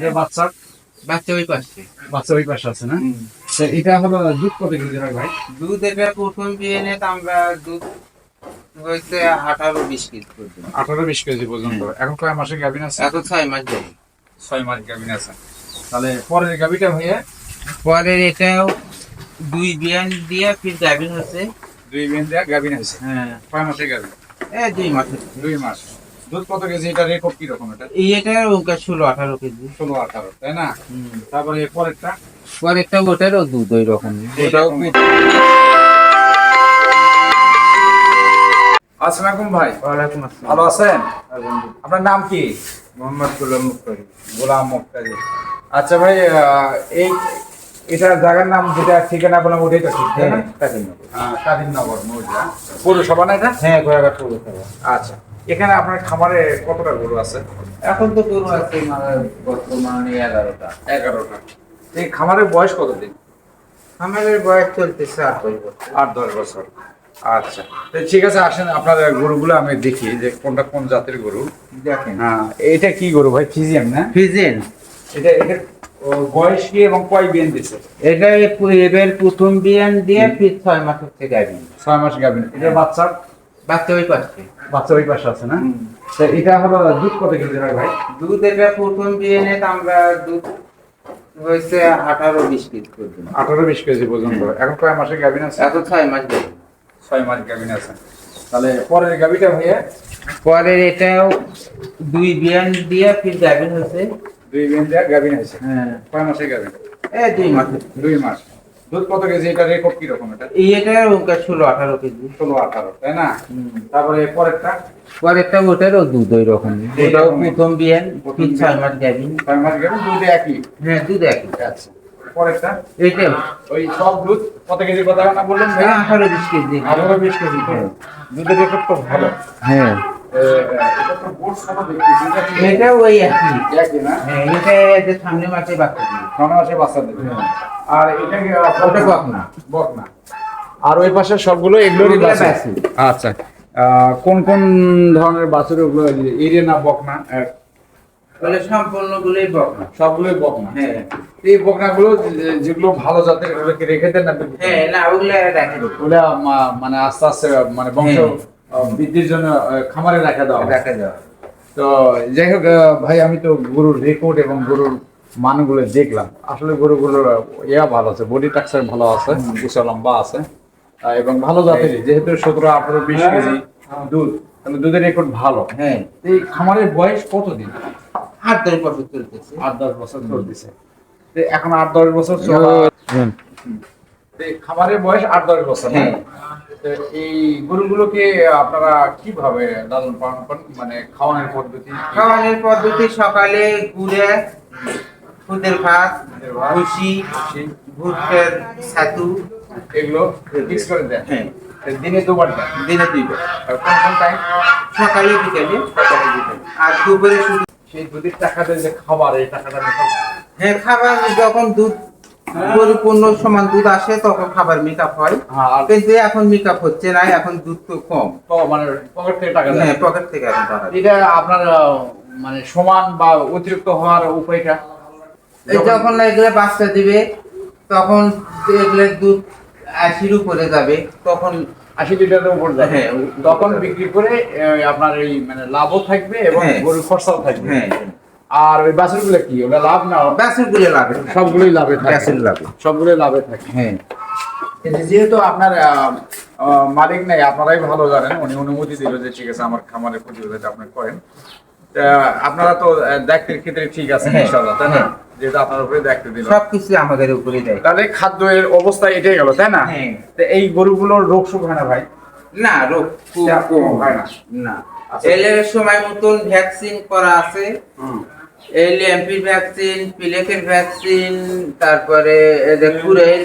এটা বাচ্চা? বাচ্চা ওই পাশে। বাচ্চা ওই পাশে আছে না? তো এটা হলো দুধ কত কেজি হয় ভাই? দুধ এটা প্রথম বিয়েনে আমরা দুধ হয়েছে আঠারো বিশ কেজি পর্যন্ত। আঠারো বিশ কেজি পর্যন্ত। এখন কয় মাসের গাভিন আছে? এখন ছয় মাস যাবে। ছয় মাস গাভিন আছে। তাহলে পরের গাভিটা হয়ে পরে এটাও দুই বিয়ান দিয়ে ফির গাভিন হচ্ছে দুই বিন দেওয়া গাভিন আছে। হ্যাঁ। কয় মাসের গাভিন এ দুই মাস দুই মাস। দুধ কত কেজি? এটা রেকর্ড কি রকম এটা? এই এটার ওটা ষোলো আঠারো কেজি। ষোলো আঠারো তাই না? তারপরে এর পরেরটা? পরেরটা ওটারও দুধ ওই রকম। ওটাও আসসালামু ভাই। ওয়ালাইকুম আসসালাম। ভালো আছেন? আপনার নাম কি? মোহাম্মদ গুলাম মুক্তারি। গোলাম মুক্তাজি আচ্ছা ভাই আহ, এই এটা জায়গার নাম যেটা ঠিকানা বললাম ওটাই তো ঠিক? আহ, স্বাধীননগর। মৌজা। পৌরসভা না এটা? হ্যাঁ পৌরসভা। আচ্ছা। এখানে আপনার খামারে কতটা গরু আছে? এখন তো গরু আছে মানে বর্তমানে এগারোটা। এগারোটা। এই খামারের বয়স কতদিন? খামারের বয়স চলতেছে আট বছর। আট দশ বছর। আচ্ছা। ঠিক আছে আসেন আপনার গরুগুলো আমি দেখি যে কোনটা কোন জাতের গরু। দেখেন। হ্যাঁ এটা কি গরু ভাই? ফিজিয়াম না? ফিজেন এটা এটা বয়স কি এবং কয় বিয়েন দিছে? এটা এবার প্রথম বিয়ান দিয়ে ছয় মাস হচ্ছে গাভিন ছয় মাস গাভিন এটা বাচ্চা? বাচ্চা ওই পাশে। বাচ্চা ওই পাশে আছে না? তো এটা হলো দুধ কত কেজি হয় ভাই? দুধ এটা প্রথম বিয়ানে তো আমরা দুধ হয়েছে আঠারো বিশ কেজি পর্যন্ত। আঠারো বিশ কেজি পর্যন্ত। এখন কয় মাসের গাভিন আছে? এখন ছয় মাস ছয় মাস গাভিন আছে। তাহলে পরের গাভিটা হয়ে? পরে এটাও দুই বিয়ান দিয়ে ফির গাভিন হচ্ছে দুই বিন দেওয়া গাভিন আছে হ্যাঁ। কয় মাসের গাভিন? এ দুই মাস। দুই মাস। দুধ কত কেজি? এটা রেকর্ড কি রকম এটা ওটা ষোলো আঠারো কেজি। ষোলো আঠারো তাই না? তারপরে পরেরটা? পরেরটা ওটারও দুধ ওই রকম ওটাও প্রথম বিয়ান ফির ছয় মাস গাভিন ছয় মাস গাভিন দুধ একই? হ্যাঁ দুধ একই। আচ্ছা। পরেরটা? এইটা ওই সব দুধ কত কেজি কথা না বললেন হ্যাঁ, আঠারো বিশ কেজি। আঠারো বিশ কেজি। দুধের রেকর্ড তো ভালো। হ্যাঁ। এটা তো বোর্ড সহ দেখতেছি এটা কি। এটা ওই একই একই হ্যাঁ এটা যে সামনে মাসে বাচ্চা দিবে ছয় মাসে বাচ্চা দেবে আর এটা ওই পাশে সবগুলো এগুলোরই বাছুর। বাছুর। আচ্ছা। কোন কোন ধরনের বাছুর ওগুলো এরিয়া না বকনা আহ, বলে সম্পূর্ণ গুলোই বকনা সবগুলোই বকনা হ্যাঁ। এই বকনাগুলো যেগুলো ভালো জাতের ওগুলোকে রেখে দেন না। হ্যাঁ না ওগুলো মানে আস্তে আস্তে মানে বংশ হ্যাঁ। বৃদ্ধির জন্য খামারে রাখা দেওয়া হয়। রাখে দেওয়া তো যাই হোক ভাই আমি তো গরুর রেকর্ড এবং গরুর মানগুলো দেখলাম। আসলে গরুগুলোর ইয়া ভালো আছে বডি টাক্সার ভালো আছে উঁচা লম্বা আছে এবং ভালো জাতের যেহেতু সতেরো আঠারো বিশ কেজি দুধ তাহলে দুধের রেকর্ড ভালো। হ্যাঁ। এই খামারের বয়স কতদিন? আট দশ বছর চলতেছে। আট দশ বছর চলতেছে। এখন আট দশ বছর চলা খামারের বয়স আট দশ বছর হ্যাঁ। এই গরুগুলোকে আপনারা কীভাবে লালন পালন করেন? মানে খাওয়ানোর পদ্ধতি খাওয়ানোর পদ্ধতি সকালে গুড়ে খুদের ভাত ভুসি ভুট্টার ছাতু। এগুলো মিক্স করে দেন? হ্যাঁ। দিনে দুবার দেন? দিনে দুইবার। কোন কোন টাইম সকালে বিকালে। আর দুপুরে শুধু সেই দুধের টাকাতে যে খাবার এই টাকাটা হ্যাঁ খাবার যখন দুধ পরিপূর্ণ সমান দুধ আসে তখন খাবার মেকআপ হয়। হ্যাঁ কিন্তু এখন মেকআপ হচ্ছে না এখন দুধ তো কম। মানে পকেট থেকে টাকা হ্যাঁ পকেট থেকে এখন টাকা এটা আপনার মানে সমান বা অতিরিক্ত হওয়ার উপায়টা? এই যখন এগুলো বাচ্চা দিবে তখন এগুলোর দুধ আশির উপরে যাবে তখন আশি লিটারের উপর যায় হ্যাঁ, তখন বিক্রি করে আপনার এই মানে লাভও থাকবে এবং হ্যাঁ। গরুর খরচাও থাকবে। হ্যাঁ। আর ওই বাছুরগুলো কি? ওটা লাভ না? ব্যাসেরগুলো লাগে সবগুলোই লাভে থাকে। ব্যাসের লাগে সবগুলোই লাভে থাকে। হ্যাঁ। যেহেতু আপনার মালিক নাই আপনারাই ভালো জানেন উনি অনুমতি দিল যে ঠিক আছে আমার খামারের প্রতিযোগিতা আপনি করেন। আপনারা তো দায়িত্বের ক্ষেত্রে ঠিক আছে হ্যাঁ, ইনশাল্লাহ তাই না? হ্যাঁ। আপনার উপরে দিল। সবকিছু আমাদের উপরে দেয়। তাহলে খাদ্যের অবস্থা এটাই গেল তাই না? হ্যাঁ। তো এই গরুগুলোর রোগ সুখ হয় না ভাই? না রোগ হয় না। না। আচ্ছা। এলের সময় মতন ভ্যাকসিন করা আছে। ভ্যাকসিন পিলেকের ভ্যাকসিন তারপরে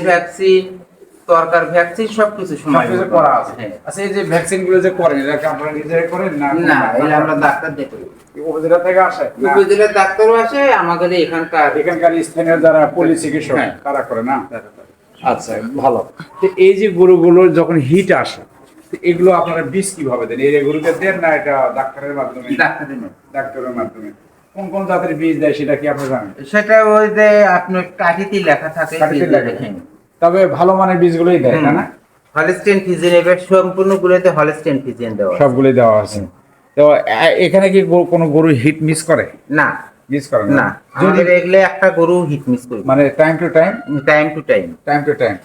ভ্যাকসিন তরকার ভ্যাকসিন সবকিছু সময় করা আছে। হ্যাঁ। আচ্ছা এই যে ভ্যাকসিনগুলো যে করেন এটা কি আপনারা নিজেরাই করেন না না এটা আমরা ডাক্তার দেখি উপজেলা থেকে আসে? উপজেলার ডাক্তারও আসে আমাদের এখানকার এখানকার স্থানীয় যারা পল্লী চিকিৎসক হ্যাঁ। তারা করে না? আচ্ছা ভালো। তো এই যে গরুগুলোর যখন হিট আসে এগুলো আপনারা বীজ কীভাবে দেন? এই গরুকে দেন না এটা ডাক্তারের মাধ্যমে? ডাক্তারের নেই। ডাক্তারের মাধ্যমে। কোন কোন জাতের বীজ দেয় সেটা কি আপনি জানেন? সেটা ওই যে আপনার কাঠিতে লেখা থাকে কাঠিতে লেখা তবে ভালো মানের বীজগুলোই দেয় না? হলস্টেন ফিজিন এবার সম্পূর্ণ গুলোতে হলস্টেন ফিজিন দেওয়া সবগুলোই দেওয়া আছে। তো এখানে কি কোনো গরু হিট মিস করে? না। মিস করে না? যদি এগুলো একটা গরু হিট মিস করে। মানে time to time time to time time to time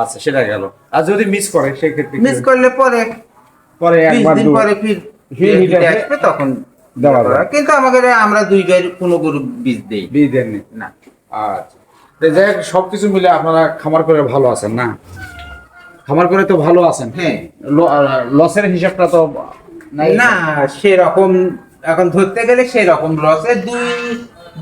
আচ্ছা সেটা গেল। আর যদি মিস করে সেই ক্ষেত্রে মিস করলে পরে পরে একবার দিন পরে ফির হিটে আসবে। তখন দেওয়া যায়। কিন্তু আমাদের আমরা দুই গাড়ি কোনো গরু বীজ দেই। বীজ দেননি। না। আচ্ছা। যাই হোক সবকিছু মিলে আপনারা খামার করে ভালো আছেন না? খামার করে তো ভালো আছেন। হ্যাঁ। লসের হিসাবটা তো নাই। না সেরকম এখন ধরতে গেলে সেরকম লসে দুই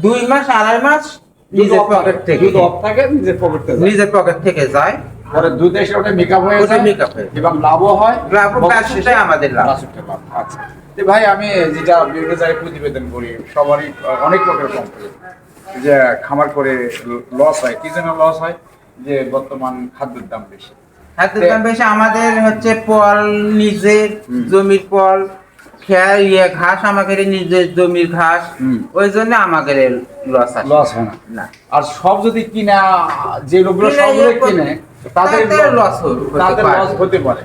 দুই মাস আড়াই মাস নিজের পকেট থাকে। নিজের পকেট থেকে। নিজের পকেট থেকে যায়। পরে দুধ এসে ওটা মেকআপ হয়ে যায় make up এবং লাভও হয় লাভ শেষে আমাদের লাভ। লাভ। আচ্ছা। ভাই আমি যেটা বিভিন্ন জায়গায় প্রতিবেদন করি সবারই অনেক লোকের কমপ্লেন যে খামার করে লস হয় কি লস হয়? যে বর্তমান খাদ্যের দাম বেশি। খাদ্যের দাম বেশি আমাদের হচ্ছে পল নিজের জমির পল খেয়া ইয়ে ঘাস আমাদের নিজের জমির ঘাস। ওই জন্য আমাদের লস আছে লস হয় না। আর সব যদি কিনা যে লোকগুলো ইয়ে কিনে তাদের লস হতে পারে।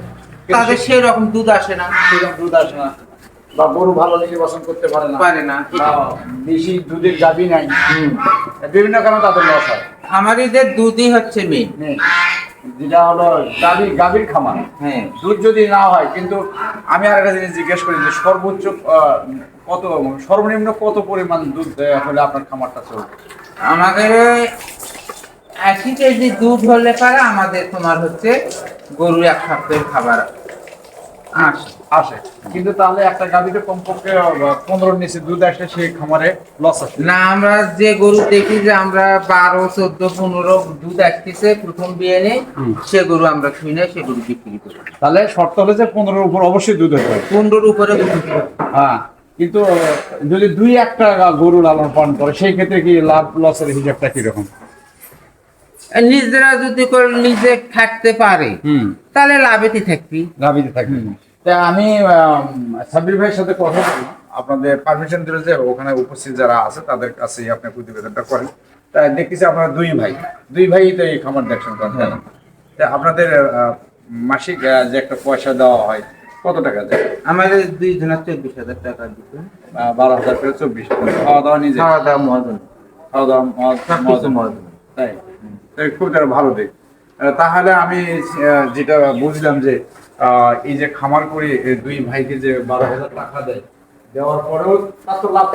তাদের সেই রকম দুধ আসে না। সেরকম দুধ আসে না। বা গরু ভালো নির্বাচন করতে পারে না। পারে না বেশি দুধের গাবি নাই। বিভিন্ন কারণে তাদের লস হয়। আমাদের দুধই হচ্ছে নেই। যেটা হলো গাভীর গাভীর খামার। হ্যাঁ। দুধ যদি না হয় কিন্তু আমি আর একটা জিনিস জিজ্ঞেস করি যে সর্বোচ্চ কত সর্বনিম্ন কত পরিমাণ দুধ হলে আপনার খামারটা চলবে? আমাদের আশি কেজি দুধ হলে পারে আমাদের তোমার হচ্ছে গরু এক সপ্তাহের খাবার। আসে আসে। কিন্তু তাহলে একটা গাভীতে কমপক্ষে পনেরো নিচে দুধ আসলে সেই খামারে লস আছে না আমরা যে গরু দেখি যে আমরা বারো চোদ্দ পনেরো দুধ আসতেছে প্রথম বিয়ে নেই সে গরু আমরা সে গরু বিক্রি করি। তাহলে শর্ত হলে যে পনেরোর উপর অবশ্যই দুধ হতে হবে। পনেরোর উপরে হ্যাঁ কিন্তু যদি দুই একটা গরু লালন পালন করে সেই ক্ষেত্রে কি লাভ লসের হিসাবটা কীরকম? নিজেরা যদি করে নিজে থাকতে পারে হুম। তাহলে লাভেতে থাকবি। গাভীতে থাকবে। তা আমি আম, সাব্বির ভাইয়ের সাথে কথা বললাম। আপনাদের পারমিশন দিলে যে ওখানে উপস্থিত যারা আছে তাদের কাছে আপনি প্রতিবেদনটা করেন। তা দেখতেছি আপনারা দুই ভাই। দুই ভাই তো এই খামার দেখছেন করেন তাই তা আপনাদের মাসিক যে একটা পয়সা দেওয়া হয় কত টাকা দেয়? আমাদের দুই জনের চব্বিশ হাজার টাকা দিতে। বারো হাজার করে চব্বিশ। খাওয়া দাওয়া নিজে খাওয়া দাওয়া মহাজন। খাওয়া দাওয়া মহাজন। তাই? একটা ভালো দিক তাহলে আমি যেটা বুঝলাম যে এই যে খামার করে দুই ভাইকে যে বারো হাজার টাকা দেয় দেওয়ার পরেও তার তো লাভ।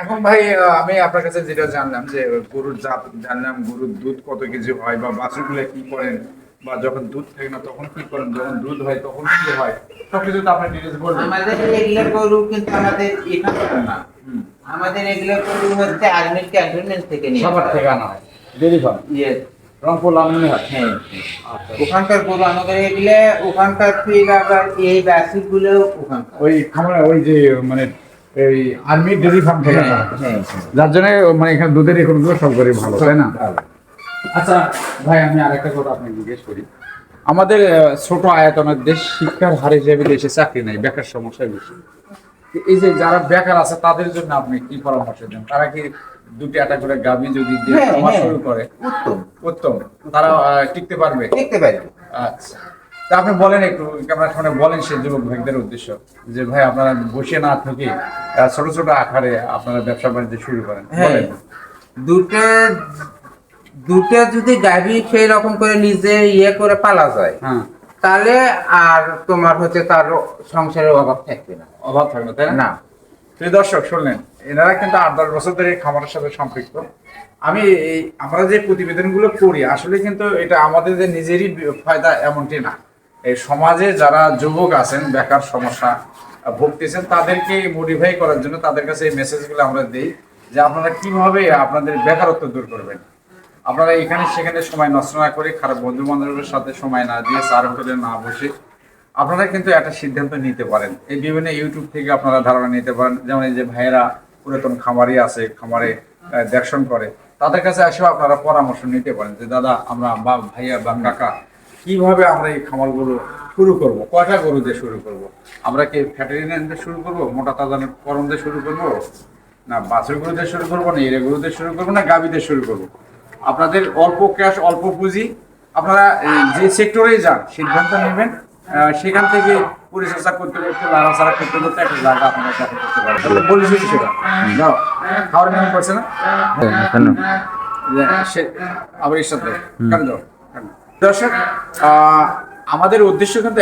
এখন ভাই আমি আপনার কাছে যেটা জানলাম যে গরুর জাত জানলাম গরুর দুধ কত কেজি হয় বা বাছুরগুলো কি করেন? বা যখন দুধ থাকে না তখন কি করেন? যখন দুধ হয় তখন কি হয়? সবকিছু তো আপনি ডিটেলস বলবেন। আমাদের এগুলো গরু কিন্তু আমাদের এখানে না। আমাদের এগুলো হচ্ছে আর্মির ক্যান্টনমেন্ট থেকে নিয়ে। সবার থেকে আনা হয়। রংপুর হ্যাঁ। আচ্ছা। ওখানকার গরু আমাদের এগুলো ওখানকার আবার এই ব্যাসিকগুলো ওখানকার। ওই খামার ওই যে মানে এই আর্মি ডেরি ফার্ম থেকে আনা হয়। হ্যাঁ যার জন্য মানে এখানে দুধের রেকর্ডগুলো সব করে ভালো তাই না? আচ্ছা ভাই আমি আরেকটা কথা আপনাকে জিজ্ঞেস করি। আমাদের ছোট আয়তনের দেশ শিক্ষার হার হিসেবে দেশে চাকরি নেই বেকার সমস্যা বেশি এই যে যারা বেকার আছে তাদের জন্য আপনি কি পরামর্শ দেন? তারা কি দুটি আটা করে গাবি যদি হ্যাঁ, হ্যাঁ। শুরু করে? উত্তম। উত্তম। তারা টিকতে পারবে? দেখতে পারি আচ্ছা। তা আপনি বলেন একটু ক্যামেরার সামনে বলেন সে যুবক ভাইদের উদ্দেশ্য। যে ভাই আপনারা বসে না থেকে ছোট ছোট আকারে আপনারা ব্যবসা বাণিজ্য শুরু করেন। হ্যাঁ। দুটো দুটো যদি গাভী সেই রকম করে নিজে ইয়ে করে পালা যায় হ্যাঁ। তাহলে আর তোমার হচ্ছে তার সংসারের অভাব থাকবে না। অভাব থাকবে তাই না? প্রিয় দর্শক শুনলেন এনারা কিন্তু আট দশ বছর ধরে খামারের সাথে সম্পৃক্ত। আমি এই আমরা যে প্রতিবেদনগুলো করি আসলে কিন্তু এটা আমাদের যে নিজেরই ফায়দা এমনটি না। এই সমাজে যারা যুবক আছেন বেকার সমস্যা ভুগতেছেন তাদেরকে মডিফাই করার জন্য তাদের কাছে এই মেসেজগুলো আমরা দিই যে আপনারা কীভাবে আপনাদের বেকারত্ব দূর করবেন। আপনারা এখানে, সেখানে সময় নষ্ট না করে খারাপ বন্ধু বান্ধবের সাথে সময় না দিয়ে চার হোটেলে না বসে আপনারা কিন্তু একটা সিদ্ধান্ত নিতে পারেন। এই বিভিন্ন ইউটিউব থেকে আপনারা ধারণা নিতে পারেন, যেমন এই যে ভাইয়েরা পুরাতন খামারি আছে, খামারে দেখশন করে, তাদের কাছে এসেও আপনারা পরামর্শ নিতে পারেন যে, দাদা, আমরা বা ভাইয়া বা কাকা, কীভাবে আমরা এই খামারগুলো শুরু করব? কয়টা গরু দিয়ে শুরু করব? আমরা কি ফ্যাটেরিনান দিয়ে শুরু করব? মোটা তাজানের করম দিয়ে শুরু করব? না, বাছুর গরু দিয়ে শুরু করব না এরে গরু দিয়ে শুরু করব না, গাভী দিয়ে শুরু করব? আপনাদের অল্প ক্যাশ অল্প পুঁজি আপনারা যে সেক্টরে যান সিদ্ধান্ত নেবেন সেখান থেকে পরিচর্যা করতে করতে লাড়াচাড়া করতে করতে একটা জায়গা আপনারা দখল করতে পারেন। বলেছি সেটা। যাও খাওয়ার নিয়ম করছে না? সে- আবার এর সাথে? দর্শক আহ, আমাদের উদ্দেশ্য কিন্তু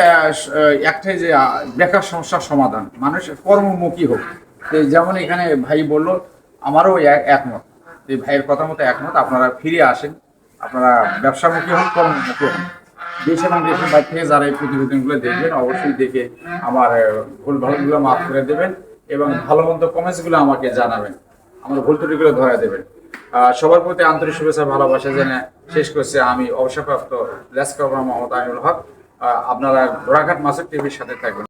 একটাই যে বেকার সমস্যার সমাধান। মানুষ কর্মমুখী হোক। যেমন এখানে ভাই বলল আমারও একমত। এই ভাইয়ের কথা মতো একমত, আপনারা ফিরে আসেন। আপনারা ব্যবসামুখী হন কর্মমুখী হোক দেশ এবং দেশের বাইরে থেকে যারা এই প্রতিবেদনগুলো দেখবেন, অবশ্যই দেখে আমার ভুল ভালোগুলো মাফ করে দেবেন এবং ভালো মন্দ কমেন্টসগুলো আমাকে জানাবেন। আমার ভুল ত্রুটিগুলো ধরা দেবেন। সবার প্রতি আন্তরিক শুভেচ্ছা, ভালোবাসা জেনে শেষ করছে আমি অবসরপ্রাপ্ত লেসকাবরা মোহাম্মদ আইনুল হক। আপনারা ঘোড়াঘাট মাসের টিভির সাথে থাকবেন।